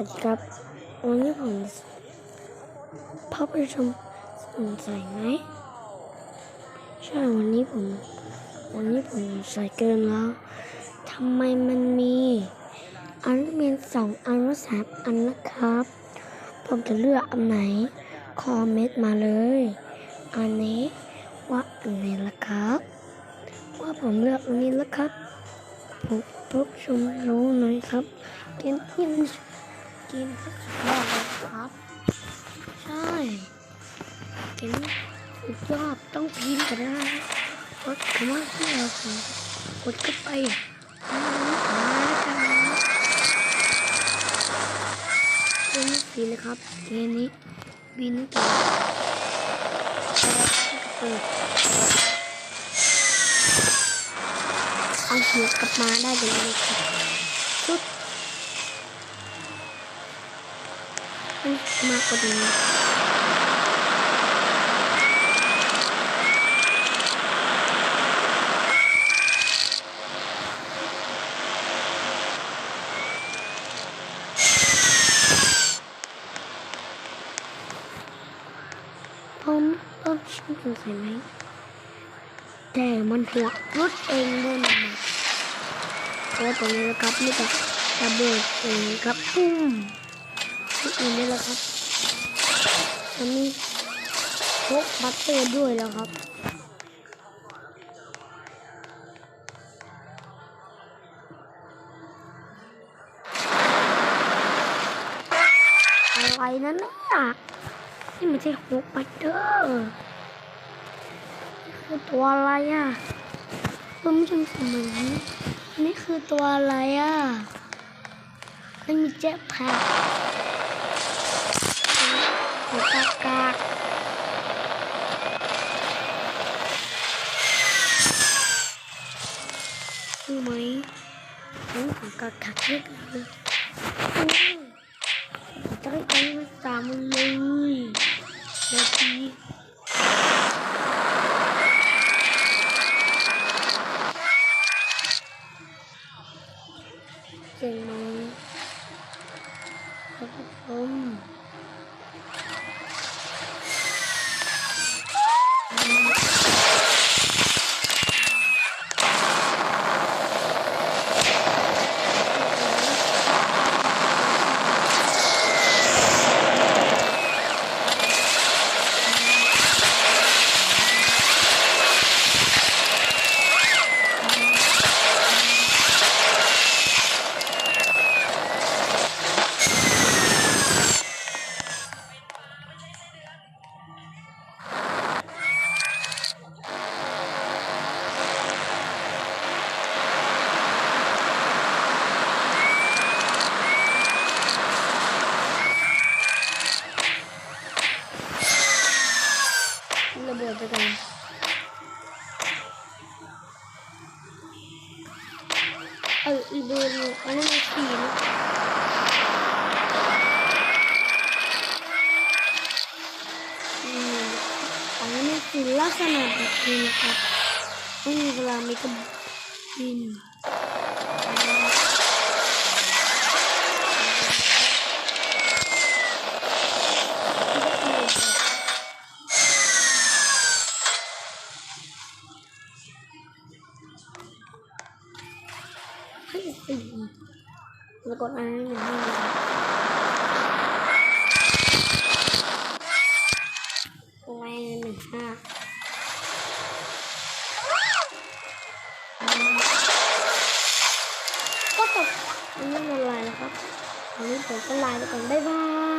วัสดีครับ วันนี้ผมพาไปชมสนใจไหมใช่วันนี้ผม วันนี้ผมใส่เกินแล้วทำไมมันมีอันเมนสองอันว่าสามอันนะครับ ผมจะเลือกอันไหน คอมเมนต์มาเลย อันนี้ว่าอันไหนละครับ ว่าผมเลือกอันนี้ล้วครับผมพบชมรู้หน่อยครับกินกิน กินสุดยอดเลยครับ ใช่กินสุดยอดต้องพิมพ์ก็ได้กดคำว่าที่เราคือกดเข้าไปหาหากันเป็นสีนะครับเกมนี้บินต่อเปิดเอาหัวกลับมาได้เลยครับ มากกว่านี้ผมต้นชิมสงสัยไหมแต่มันหัวรถเองด้วยนะเพราะว่าตรงนี้นะครับนี่จะระเบิดเองครับปุ้ม ที่อื่นนี่แหละครับมันมีพกบัตเตอร์ด้วยแล้วครับอะไรนั้นน่ะนี่ไม่ใช่ฮกบัตเตอร์คือตัวอะไรอะคุณผู้ชมสมัยนี้นี่คือตัวอะไรอะไม่มีเจ็ตแพ็คหัว กากกากรู้ไหมหัวกากกากเยอะเลยจะได้กันมาสามเลยนาที ระเบิดไปกันเอออีเบอร์นี่อันนี้มันสีนะอืมอันนี้มันสีลักษณะแบบนี้นะครับไม่มีเวลามีกระบิน ให้ตีแล้วกดอันนี้หนึ่งให้ยแรงหนึ่งห้าก็ตกอันนี้มันลายแล้วครับอันนี้ผมก็ลายไปก่อนบ๊ายบาย